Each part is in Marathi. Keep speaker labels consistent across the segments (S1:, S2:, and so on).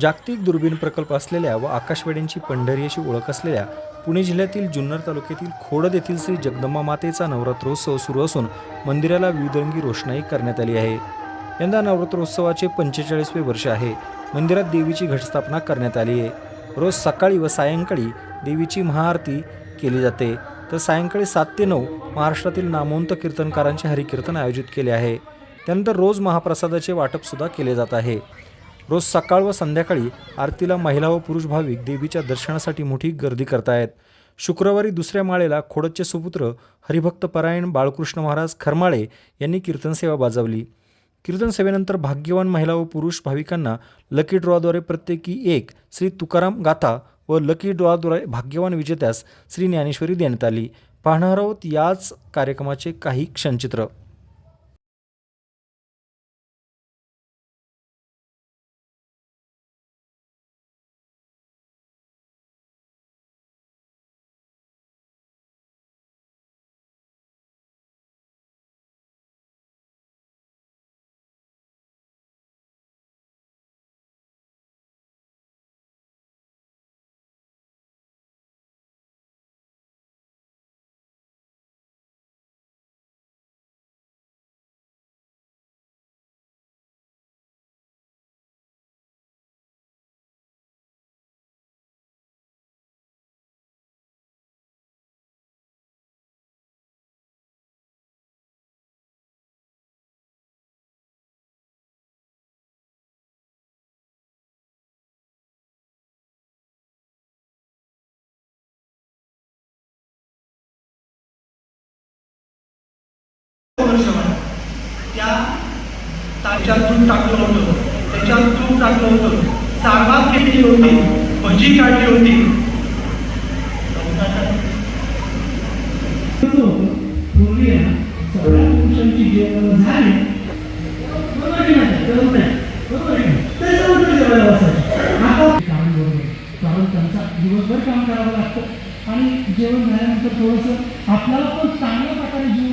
S1: जागतिक दुर्बीण प्रकल्प असलेल्या व आकाशवाड्यांची पंढरी अशी ओळख असलेल्या पुणे जिल्ह्यातील जुन्नर तालुक्यातील खोडद येथील श्री जगदंबा मातेचा नवरात्रोत्सव सुरू असून मंदिराला विविधरंगी रोषणाई करण्यात आली आहे. यंदा नवरात्रोत्सवाचे पंचेचाळीसवे वर्ष आहे. मंदिरात देवीची घटस्थापना करण्यात आली आहे. रोज सकाळी व सायंकाळी देवीची महाआरती केली जाते. तर सायंकाळी सात ते नऊ महाराष्ट्रातील नामवंत कीर्तनकारांचे हरिकीर्तन आयोजित केले आहे. त्यानंतर रोज महाप्रसादाचे वाटपसुद्धा केले जात आहे. रोज सकाळ व संध्याकाळी आरतीला महिला व पुरुष भाविक देवीच्या दर्शनासाठी मोठी गर्दी करतायत. शुक्रवारी दुसऱ्या माळेला खोडदचे सुपुत्र हरिभक्त परायण बाळकृष्ण महाराज खरमाळे यांनी कीर्तन सेवा बजावली. कीर्तन सेवेनंतर भाग्यवान महिला व पुरुष भाविकांना लकी ड्रॉद्वारे प्रत्येकी एक श्री तुकाराम गाथा व लकी ड्रॉद्वारे भाग्यवान विजेत्यास श्री ज्ञानेश्वरी देण्यात आली. पाहणार आहोत याच कार्यक्रमाचे काही क्षणचित्र.
S2: वर्षभर त्या ताच्यातून टाकलं होतं. त्याच्यात तूप टाकलं होतं. सारभात केली होती. भजी काढली होती.
S3: काम त्यांचा दिवसभर काम करावं लागतं आणि जेवण झाल्यानंतर थोडंसं आपल्याला पण चांगल्या प्रकारे जीव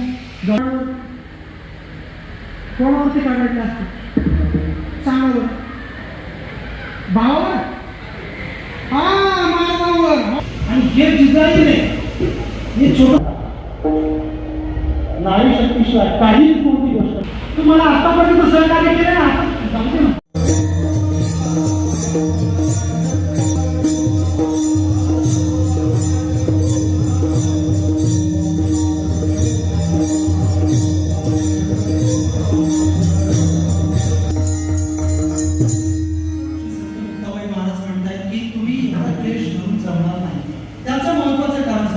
S3: कोणावरती काढायचं असतं चांगलं. भावावर? हा माझ्या आणि हे जिजाईने हे छोट नारी शक्तीशिवाय काहीच कोणती गोष्ट तुम्हाला आतापर्यंत सहकार्य केलं ना? आता
S4: जमणार नाही. त्याचं महत्वाचं कारण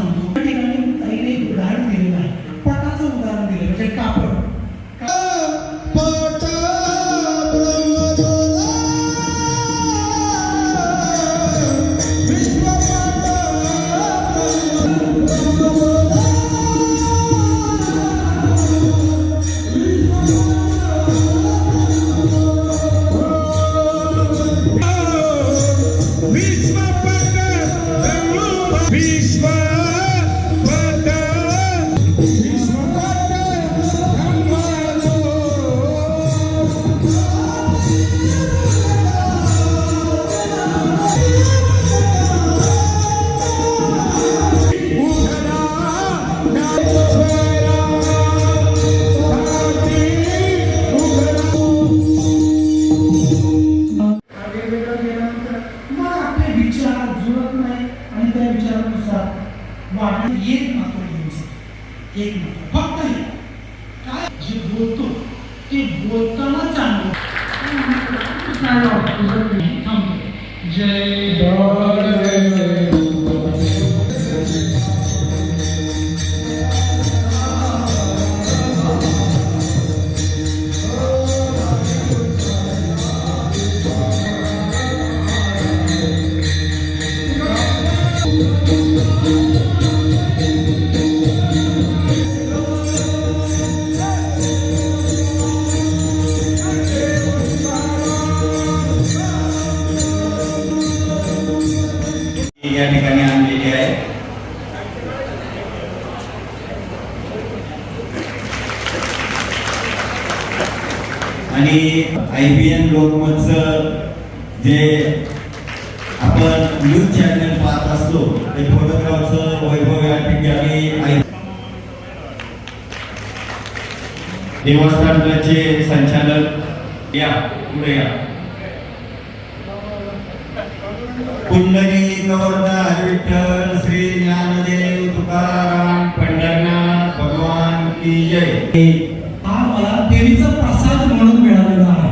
S4: फक्त हे. काय जे बोलतो ते बोलताना चांगलं.
S3: जय.
S5: आणि आय पी एन लोकमतचं जे आपण न्यूज चॅनल पाहत असतो ते फोटोग्राफचं वैभव या ठिकाणी आहे देवस्थानचे संचालक या पुढे या. पुंडरी गवर्धन विठ्ठल श्री ज्ञानदेव तुकाराम पंढरनाथ भगवान की जय.
S4: मला देवीचा प्रसाद म्हणून मिळालेला आहे.